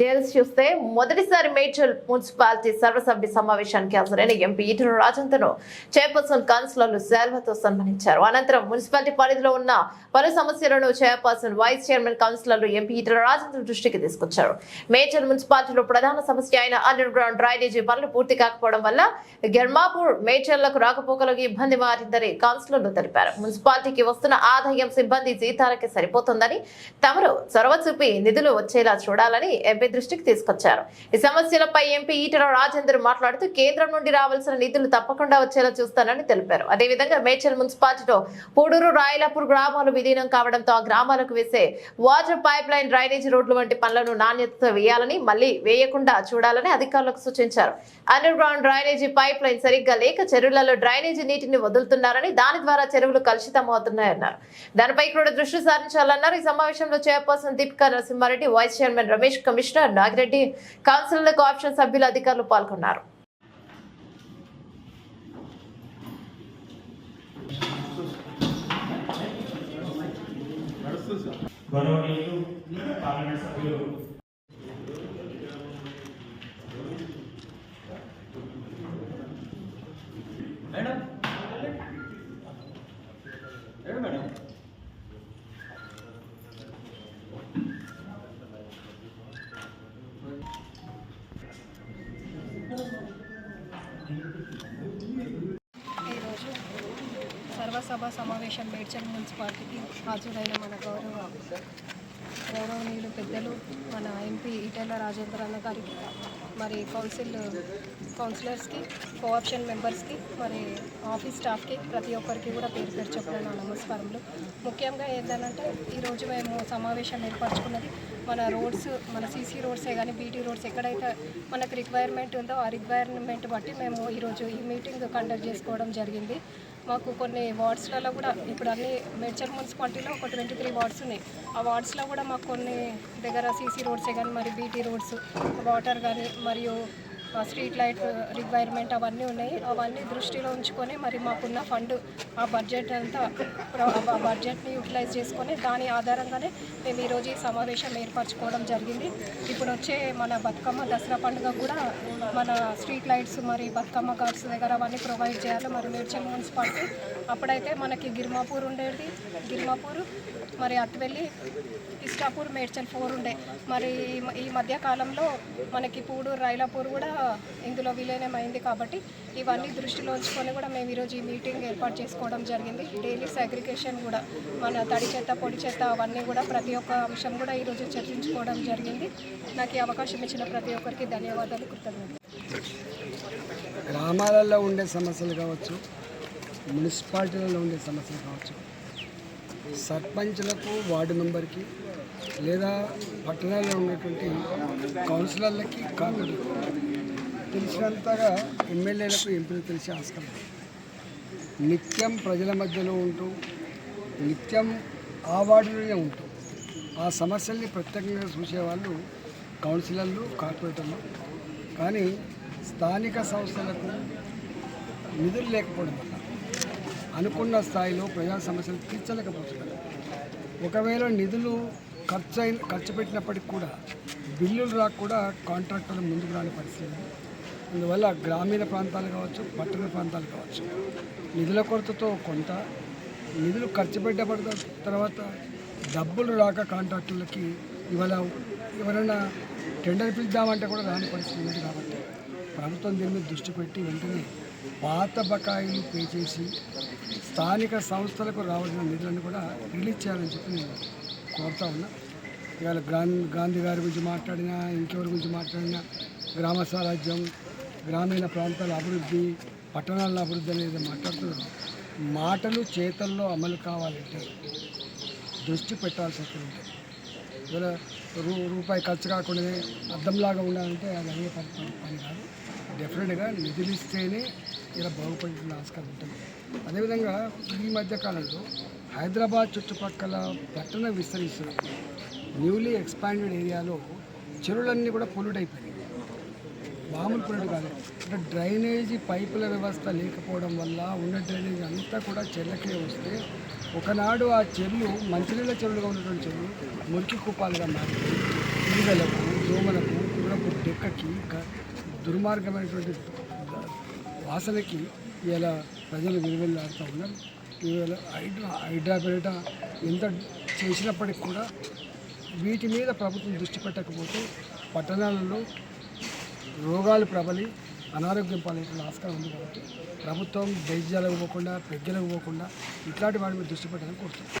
Details చూస్తే మొదటిసారి Medchal municipality సర్వసభ్య సమావేశానికి హాజరైన ఎంపీ ఈటను రాజంతను చైర్పర్సన్ కౌన్సిలర్లు సేల్వతో సన్మానించారు. అనంతరం మున్సిపాలిటీ పరిధిలో ఉన్న పలు సమస్యలను చైర్పర్సన్ వైస్ చైర్మన్ కౌన్సిలర్లు ఎంపీ ఈటల రాజంతను దృష్టికి తీసుకొచ్చారు. మేడ్చల్ మున్సిపాలిటీలో ప్రధాన సమస్య అయిన అండర్ గ్రౌండ్ డ్రైనేజీ పనులు పూర్తి కాకపోవడం వల్ల గెర్మాపూర్ మేడ్చల్లకు రాకపోకలకు ఇబ్బంది మారిందని కౌన్సిలర్లు తెలిపారు. మున్సిపాలిటీకి వస్తున్న ఆదాయం సిబ్బంది జీతాలకి సరిపోతుందని తమరు చొరవ చూపి నిధులు వచ్చేలా చూడాలని ఎంపీ దృష్టికి తీసుకొచ్చారు. ఈ సమస్యలపై ఎంపీ ఈటల రాజేందర్ మాట్లాడుతూ కేంద్రం నుండి రావాల్సిన నిధులు తప్పకుండా వచ్చేలా చూస్తానని తెలిపారు. అదేవిధంగా మేడ్చల్ మున్సిపాలిటీలో పూడూరు రాయలాపూర్ గ్రామాలు విలీనం కావడంతో ఆ గ్రామాలకు వేసే వాటర్ పైప్ లైన్ డ్రైనేజీ రోడ్లు వంటి పనులను నాణ్యతతో వేయాలని మళ్ళీ వేయకుండా చూడాలని అధికారులకు సూచించారు. Underground drainage pipeline సరిగ్గా లేక చెరువులలో డ్రైనేజీ నీటిని వదులుతున్నారని దాని ద్వారా చెరువులు కలుషితమవుతున్నాయన్నారు. దానిపై కూడా దృష్టి సారించాలన్నారు. ఈ సమావేశంలో chairperson Deepika Narasimha Reddy vice chairman Ramesh commissioner commissioner Nagireddy కౌన్సిలర్లకు option సభ్యులు అధికారులు పాల్గొన్నారు. గౌరవనీయులు పార్లమెంట్ సభ్యులు సభ సమావేశం మేడ్చల్ మున్సిపాలిటీకి హాజరైన మన గౌరవ గౌరవనీయులు పెద్దలు మన ఎంపీ ఈటెల రాజేంద్ర అన్న గారికి మరి కౌన్సిల్ కౌన్సిలర్స్కి కోఆప్షన్ మెంబర్స్కి మరి ఆఫీస్ స్టాఫ్కి ప్రతి ఒక్కరికి కూడా పేరు పేరు చెప్పిన నా నమస్కారములు. ముఖ్యంగా ఏంటంటే ఈరోజు మేము సమావేశం ఏర్పరచుకున్నది మన రోడ్స్ మన సీసీ రోడ్సే కానీ బీటీ రోడ్స్ ఎక్కడైతే మనకు రిక్వైర్మెంట్ ఉందో ఆ రిక్వైర్మెంట్ బట్టి మేము ఈరోజు ఈ మీటింగ్ కండక్ట్ చేసుకోవడం జరిగింది. మాకు కొన్ని వార్డ్స్లలో కూడా ఇప్పుడు అన్ని మేడ్చల్ మున్సిపాలిటీలో ఒక ట్వంటీ త్రీ వార్డ్స్ ఉన్నాయి. ఆ వార్డ్స్లో కూడా మాకు కొన్ని దగ్గర సీసీ రోడ్సే కానీ మరి బీటీ రోడ్స్ వాటర్ కానీ మరియు స్ట్రీట్ లైట్ రిక్వైర్మెంట్ అవన్నీ ఉన్నాయి. అవన్నీ దృష్టిలో ఉంచుకొని మరి మాకున్న ఫండ్ ఆ బడ్జెట్ అంతా ఆ బడ్జెట్ని యూటిలైజ్ చేసుకొని దాని ఆధారంగానే మేము ఈరోజు ఈ సమావేశం ఏర్పరచుకోవడం జరిగింది. ఇప్పుడు వచ్చే మన బతుకమ్మ దసరా పండుగ కూడా మన స్ట్రీట్ లైట్స్ మరి బతుకమ్మ కార్డ్స్ దగ్గర అవన్నీ ప్రొవైడ్ చేయాలి. మరి మేడ్చల్ మున్సిపాలిటీ అప్పుడైతే మనకి గిర్మాపూర్ ఉండేది. గిర్మాపూర్ మరి అటువెళ్ళి ఇష్టాపూర్ మేడ్చల్ ఫోర్ ఉండే. మరి ఈ ఈ మధ్య కాలంలో మనకి పూడూరు రైలాపూర్ కూడా ఇందులో విలీనం అయింది కాబట్టి ఇవన్నీ దృష్టిలో ఉంచుకొని కూడా మేము ఈరోజు ఈ మీటింగ్ ఏర్పాటు చేసుకోవడం జరిగింది. డైలీ సాగ్రిగేషన్ కూడా మన తడి చెత్త పొడి చెత్త అవన్నీ కూడా ప్రతి ఒక్క అంశం కూడా ఈరోజు చర్చించుకోవడం జరిగింది. నాకు ఈ అవకాశం ఇచ్చిన ప్రతి ఒక్కరికి ధన్యవాదాలు కృతజ్ఞతలు. గ్రామాలలో ఉండే సమస్యలు కావచ్చు మున్సిపాలిటీలలో ఉండే సమస్యలు కావచ్చు సర్పంచ్లకు వార్డు మెంబర్కి లేదా పట్టణాల్లో ఉన్నటువంటి కౌన్సిలర్లకి కార్పొరేటర్లకు తెలిసినంతగా ఎమ్మెల్యేలకు ఎంపీలు తెలిసే ఆస్కారం నిత్యం ప్రజల మధ్యలో ఉంటూ నిత్యం ఆ వార్డులోనే ఉంటూ ఆ సమస్యల్ని ప్రత్యేకంగా చూసేవాళ్ళు కౌన్సిలర్లు కార్పొరేటర్లు. కానీ స్థానిక సంస్థలకు నిధులు లేకపోవడం వల్ల అనుకున్న స్థాయిలో ప్రజా సమస్యలు తీర్చలేకపోతున్నారు. ఒకవేళ నిధులు ఖర్చు అయిన ఖర్చు పెట్టినప్పటికి కూడా బిల్లులు రాక కూడా కాంట్రాక్టర్లు ముందుకు రాని పరిస్థితి. అందువల్ల గ్రామీణ ప్రాంతాలు కావచ్చు పట్టణ ప్రాంతాలు కావచ్చు నిధుల కొరతతో కొంత నిధులు ఖర్చు పెట్టబడిన తర్వాత డబ్బులు రాక కాంట్రాక్టర్లకి ఇవాళ ఎవరైనా టెండర్ పిలుద్దామంటే కూడా రాని పరిస్థితి ఉంది కాబట్టి ప్రభుత్వం దీని మీద దృష్టి పెట్టి వెంటనే పాత బకాయిలు పే చేసి స్థానిక సంస్థలకు రావాల్సిన నిధులను కూడా రిలీజ్ చేయాలని చెప్పి నేను కోరుతా ఉన్నా. ఇవాళ గాంధీ గాంధీ గారి గురించి మాట్లాడినా ఇంకెవరి గురించి మాట్లాడినా గ్రామ స్వరాజ్యం గ్రామీణ ప్రాంతాల అభివృద్ధి పట్టణాల అభివృద్ధి అనేది మాట్లాడుతున్నారు మాటలు చేతల్లో అమలు కావాలంటే దృష్టి పెట్టాల్సి వస్తుంది. ఇవాళ రూ రూపాయి ఖర్చు కాకుండానే అద్దంలాగా ఉండాలంటే అది అయ్యే పని పని- పని కాదు. డెఫినెట్గా నిధులు ఇస్తేనే ఇలా బాగుపడే ఆస్కారం ఉంటుంది. అదేవిధంగా ఈ మధ్య కాలంలో హైదరాబాద్ చుట్టుపక్కల పట్టణ విస్తరిస్తున్నప్పుడు న్యూలీ ఎక్స్పాండెడ్ ఏరియాలో చెరువులన్నీ కూడా పొల్యూట్ అయిపోయినాయి. మామూలు పొల్యూట్ కాదు. అంటే డ్రైనేజీ పైపుల వ్యవస్థ లేకపోవడం వల్ల ఉన్న డ్రైనేజీ అంతా కూడా చెర్లకే వస్తే ఒకనాడు ఆ చెరువులు మంచినీళ్ళ చెరువులుగా ఉన్నటువంటి చెరువులు మురికి కూపాలుగా మారి ఈగలకు దోమలకు గ- దుర్మార్గమైనటువంటి వాసనకి ఇలా ప్రజలు విలువెల్లాడుతూ ఉన్నారు. ఇవాళ హైడ్రా హైడ్రా ఎంత చేసినప్పటికి కూడా వీటి మీద ప్రభుత్వం దృష్టి పెట్టకపోతే పట్టణాలలో రోగాలు ప్రబలి అనారోగ్యం పాలయ్యే ఆస్కారం ఉంది కాబట్టి ప్రభుత్వం వైద్యాలకు పోకుండా పెద్దలకు పోకుండా ఇట్లాంటి వాటి మీద దృష్టి పెట్టాలని కోరుతున్నాం.